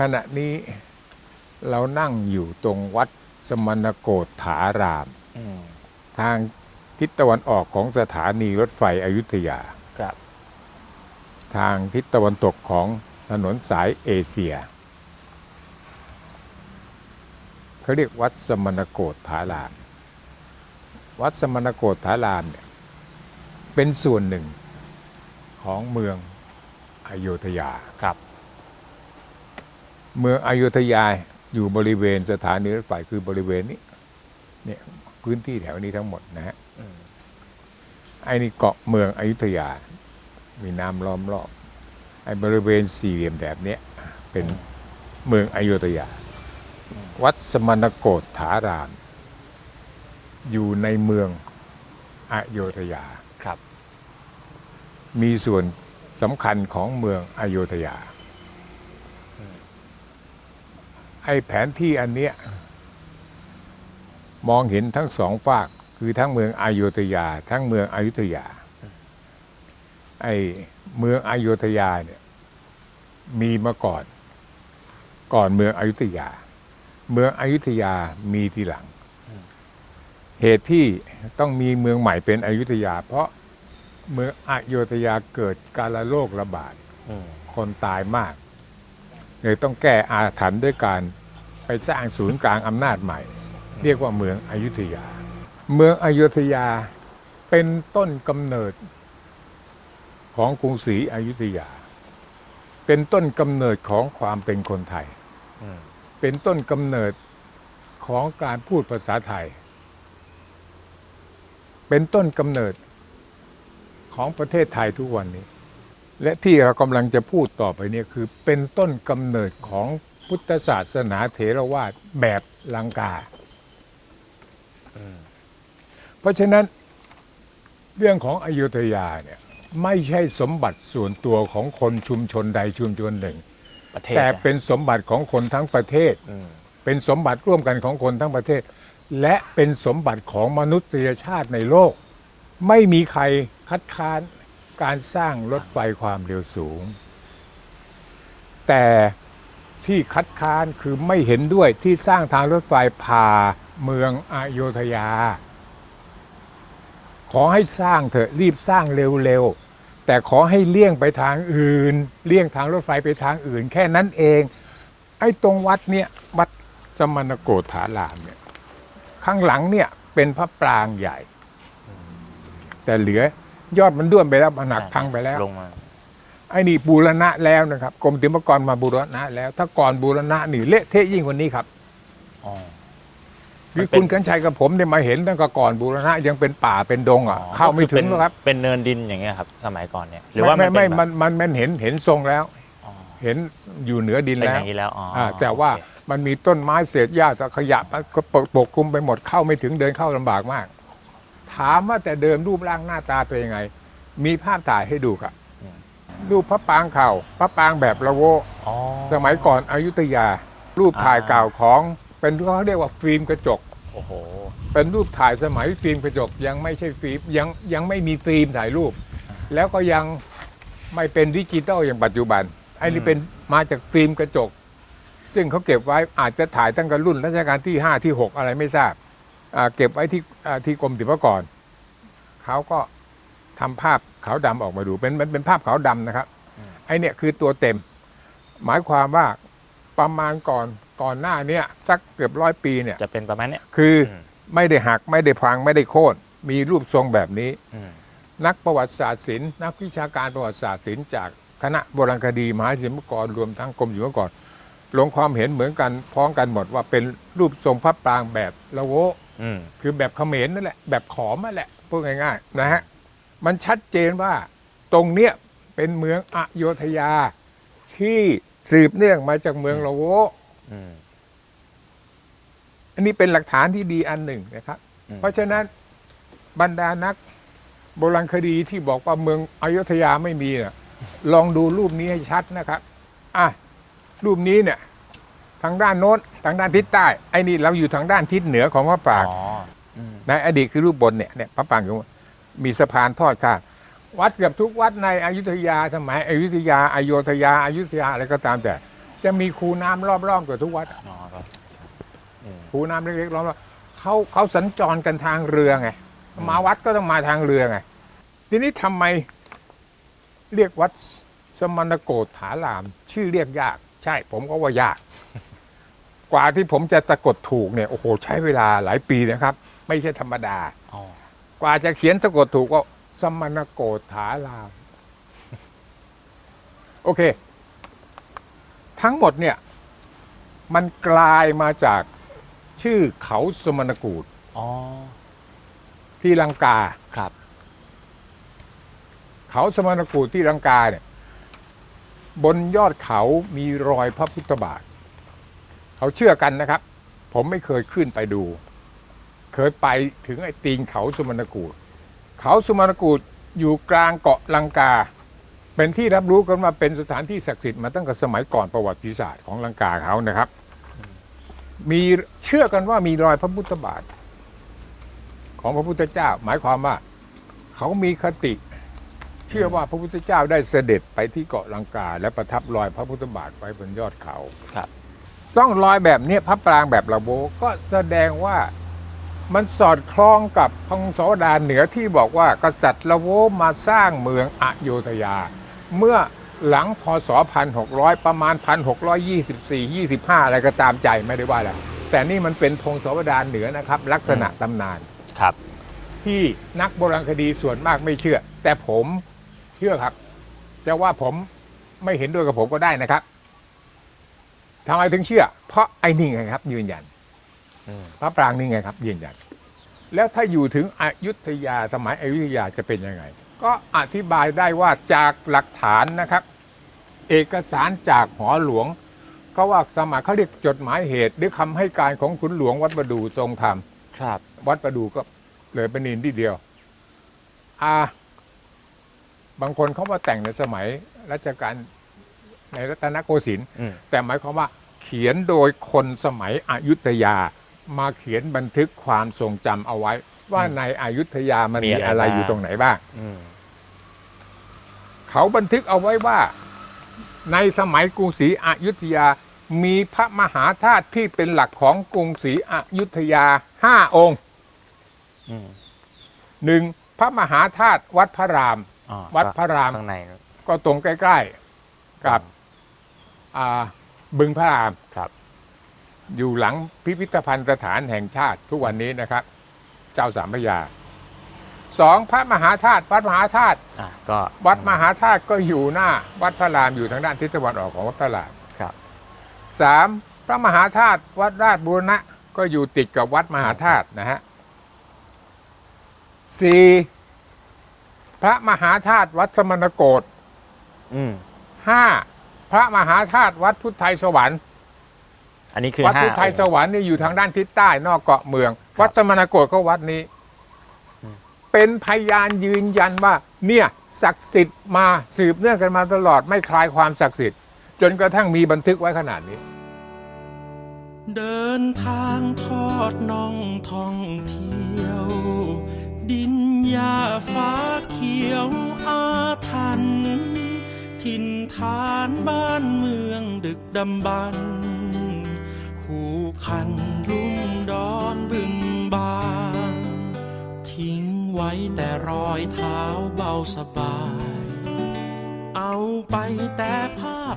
ขณะนี้เรานั่งอยู่ตรงวัดสมณโกฏฐารามอืมทางทิศตะวันออกของสถานีรถไฟอยุธยา ครับ ทางทิศตะวันตกของถนนสายเอเชียเขาเรียกวัดสมณโกฏฐาราม วัดสมณโกฏฐารามเนี่ยเป็นส่วนหนึ่งของเมืองอโยธยา ครับ เมืองอโยธยาอยู่บริเวณสถานีรถไฟคือบริเวณนี้เนี่ยพื้นที่แถวนี้ทั้งหมดนะฮะอืมไอ้นี่เกาะเมืองอยุธยา มีน้ำล้อมรอบไอ้บริเวณสี่เหลี่ยมแบบเนี้ยเป็นเมืองอยุธยา วัดสมณโกฏฐาราม อยู่ในเมืองอโยธยาครับ มีส่วนสำคัญของเมืองอโยธยา ไอ้แผนที่อันเนี้ยมองเห็นทั้งสองฝาก คือทั้งเมืองอโยธยา ทั้งเมืองอยุธยา ไอ้เมืองอโยธยาเนี่ยมีมาก่อน ก่อนเมืองอยุธยา เมืองอยุธยามีทีหลัง เหตุที่ต้องมีเมืองใหม่เป็นอยุธยา เพราะเมืองอโยธยาเกิดการระโรคระบาดคนตายมากเลยต้องแก้อาถรรพ์ด้วยการ ไปสร้างศูนย์กลางอำนาจใหม่ เรียกว่าเมืองอยุธยา เมืองอยุธยาเป็นต้นกำเนิดของกรุงศรีอยุธยา เป็นต้นกำเนิดของความเป็นคนไทย เป็นต้นกำเนิดของการพูดภาษาไทย เป็นต้นกำเนิดของประเทศไทยทุกวันนี้ และที่เรากำลังจะพูดต่อไปเนี่ยคือเป็นต้นกำเนิดของ พุทธศาสนาเถรวาทแบบลังกาอืมเพราะฉะนั้นเรื่องของอยุธยาเนี่ยไม่ใช่สมบัติส่วนตัวของคนชุมชนใดชุมชนหนึ่งประเทศแต่นะเป็นสมบัติของคนทั้งประเทศอืมเป็นสมบัติร่วมกันของคนทั้งประเทศ และเป็นสมบัติของมนุษยชาติในโลก ไม่มีใครคัดค้านการสร้างรถไฟความเร็วสูง แต่ ที่คัดค้านคือไม่เห็นด้วยที่สร้างทางรถไฟผ่าเมืองอโยธยา ขอให้สร้างเถอะรีบสร้างเร็วๆ แต่ขอให้เลี่ยงไปทางอื่น เลี่ยงทางรถไฟไปทางอื่น แค่นั้นเอง ไอ้ตรงวัดเนี่ยวัดสมณโกฏฐารามเนี่ยข้างหลังเนี่ยเป็นพระปรางใหญ่ แต่เหลือยอดมันด้วนไปแล้วมันหักพังไปแล้วลงมา ไอ้นี่บูรณะแล้วนะครับกรมศิลปากรมาบูรณะแล้ว ถ้าก่อนบูรณะนี่เละเทะยิ่งกว่านี้ครับอ๋อคือมันเป็นคุณกันชัยกับผมเนี่ยมาเห็นตั้งแต่ก่อนบูรณะยังเป็นป่าเป็นดงอะอ๋อเข้าไม่ถึงหรอกครับ เป็นเนินดินอย่างเงี้ยครับ สมัยก่อนเนี่ยหรือว่าไม่มันไม่เป็นมันมันมันเห็นเห็นทรงแล้วอ๋อเห็นอยู่เหนือดินเป็นแล้อวย่างนี้แล้วอ๋ออ่าแต่ว่าโอเคมันมีต้นไม้เศษหญ้าแต่ขยะก็ปกปกคลุมไปหมดเข้าไม่ถึงเดินเข้าลำบากมาก ถามว่าแต่เดิมรูปร่างหน้าตาเป็นยังไง มีภาพถ่ายให้ดูครับ รูปพระปรางเข่าพระปรางแบบละโวอ๋อ สมัยก่อนอยุธยา รูปถ่ายอ่า เก่าของ เป็นเขาเรียกว่าฟิล์มกระจก โอ้โห เป็นรูปถ่ายสมัยฟิล์มกระจกยังไม่ใช่ฟิล์มยังยังไม่มีฟิล์มถ่ายรูป แล้วก็ยังไม่เป็นดิจิตอลอย่างปัจจุบันไอ้นี่เป็นมาจากฟิล์มกระจก ซึ่งเขาเก็บไว้อาจจะถ่ายตั้งแต่รุ่นรัชกาลที่ 5 ที่ 6 อะไรไม่ทราบอ่าเก็บไว้ที่อ่าที่กรมศิลปากรเขาก็ทำภาพ ขาวดำออกมาดูเป็นมันเป็นภาพขาวดำนะครับอืมไอ้เนี่ยคือตัวเต็ม หมายความว่าประมาณก่อนก่อนหน้าเนี้สักเกือบร้อยปีเนี่ยจะเป็นประมาณเนี้ยคืออมไม่ได้หักไม่ได้พังไม่ได้โค่นมีรูปทรงแบบนี้อืมนักประวัติศาสตร์ศิลป์นักวิชาการประวัติศาสตร์ศิลป์จากคณะโบราณคดีมหาศิลปากรรวมทั้งกรมศิลปากรลงความเห็นเหมือนกันพ้องกันหมดว่าเป็นรูปทรงพระปรางแบบละโวอืมคือแบบเขมรนั่นแหละ แบบขอมนั่นแหละพูดง่ายๆนะฮะ มันชัดเจนว่าตรงเนี้ยเป็นเมืองอโยธยา ที่สืบเนื่องมาจากเมืองละโวอืมอันนี้เป็นหลักฐานที่ดีอันหนึ่งนะครับอืมเพราะฉะนั้นบรรดานักโบราณคดีที่บอกว่าเมืองอยุธยาไม่มีน่ะลองดูรูปนี้ให้ชัดนะครับ อะ รูปนี้เนี่ย ทางด้านโน้นทางด้านทิศใต้ ไอ้นี่เราอยู่ทางด้านทิศเหนือของพระปรางอ๋ออืมในอดีตคือรูปบนเนี่ยเนี่ยพระปรางอยู่ มีสะพานทอดข้ามวัดเกือบทุกวัดในอยุธยาสมัยอยุธยาอโยธยาอายุธยาอะไรก็ตามแต่ จะมีคูน้ำรอบๆกับทุกวัดอ๋อก็อืมคูน้ำเล็กๆล้อมๆเขาเขาสัญจรกันทางเรือไงอืมมาวัดก็ต้องมาทางเรือไงทีนี้ทำไมเรียกวัดสมณโกฏฐาราม ชื่อเรียกยาก ใช่ ผมก็ว่ายาก กว่าที่ผมจะสะกดถูกเนี่ยโอ้โห ใช้เวลาหลายปีนะครับ ไม่ใช่ธรรมดาอ๋อ กว่าจะเขียนสะกดถูกก็สมณโกฏฐาราม โอเค ทั้งหมดเนี่ย มันกลายมาจากชื่อเขาสมณกูฏอ๋อที่ลังกาครับ เขาสมณกูฏที่ลังกาเนี่ย บนยอดเขามีรอยพระพุทธบาท เขาเชื่อกันนะครับ ผมไม่เคยขึ้นไปดูเค ยไปถึงไอ้ตีนเขาสมณกูฏเขาสมณกูฏอยู่กลางเกาะลังกา เป็นที่รับรู้กันว่าเป็นสถานที่ศักดิ์สิทธิ์มาตั้งแต่สมัยก่อนประวัติศาสตร์ของลังกาเขานะครับ มีเชื่อกันว่ามีรอยพระพุทธบาท ของพระพุทธเจ้า หมายความว่า เขามีคติ เชื่อว่าพระพุทธเจ้าได้เสด็จไปที่เกาะลังกา และประทับรอยพระพุทธบาทไว้บนยอดเขาครับต้องรอยแบบเนี้ยพระปรางแบบระโบก็แสดงว่า มันสอดคล้องกับพงศาวดารเหนือที่บอกว่ากษัตริย์ละโวมาสร้างเมืองอโยธยา เมื่อหลังพศ 1600 ประมาณ 1624 25 อะไรก็ตามใจไม่ได้ว่าอะไรแต่นี่มันเป็นพงศาวดารเหนือนะครับ ลักษณะตำนานครับ ที่นักโบราณคดีส่วนมากไม่เชื่อ แต่ผมเชื่อครับ จะว่าผมไม่เห็นด้วยกับผมก็ได้นะครับทำไมถึงเชื่อ เพราะไอ้นี่ไงครับ ยืนยันอืม พระปรางนี่ไงครับยืนยันแล้วถ้าอยู่ถึงอยุธยาสมัยอยุธยาจะเป็นยังไง ก็อธิบายได้ว่าจากหลักฐานนะครับ เอกสารจากหอหลวงก็ว่าสมัยเขาเรียกจดหมายเหตุหรือคำให้การของขุนหลวงวัดประดูทรงธรรมครับ วัดประดูก็เหลือเป็นนินที่เดียว อ่า บางคนเขามาแต่งในสมัยรัชกาลในรัตนโกสินทร์อืมแต่หมายความว่าเขียนโดยคนสมัยอยุธยา มาเขียนบันทึกความทรงจำเอาไว้ ว่าในอยุธยามันมีอะไรอยู่ตรงไหนบ้าง อืมเขาบันทึกเอาไว้ว่า ในสมัยกรุงศรีอยุธยา มีพระมหาธาตุที่เป็นหลักของกรุงศรีอยุธยาห้าองค์อืมหนึ่งพระมหาธาตุวัดพระราม อ๋อวัดพระราม ข้างในนู้นก็ตรงใกล้ ๆ กับอ่าบึงพระราม ครับ อยู่หลังพิพิธภัณฑ์สถานแห่งชาติทุกวันนี้นะครับ เจ้าสามพระยาสองพระมหาธาตุวัดมหาธาตุอะก็วัดมหาธาตุก็อยู่หน้า วัดพระรามอยู่ทางด้านทิศตะวันออกของวัดพระรามครับสามพระมหาธาตุวัดราชบูรณะ ก็อยู่ติดกับวัดมหาธาตุนะฮะสี่พระมหาธาตุวัดสมณโกฏอืมห้าพระมหาธาตุวัดพุทธไทยสวรรค์ อันนี้คือวัดห้าพุทธไทยสวรรค์นี่อยู่ทางด้านทิศใต้นอกเกาะเมืองครับวัดสมณโกฏก็วัดนี้อืมเป็นพยานยืนยันว่า เนี่ยศักดิ์สิทธิ์มาสืบเนื่องกันมาตลอดไม่คลายความศักดิ์สิทธิ์ จนกระทั่งมีบันทึกไว้ขนาดนี้ เดินทางทอดน่องท่องเที่ยว ดินหญ้าฟ้าเขียวอาถรรพ์ถิ่นฐานบ้านเมืองดึกดำบรรพ์ คู่คันลุ่มดอนบึงบานทิ้งไว้แต่รอยเท้าเบาสบาย เอาไปแต่ภาพ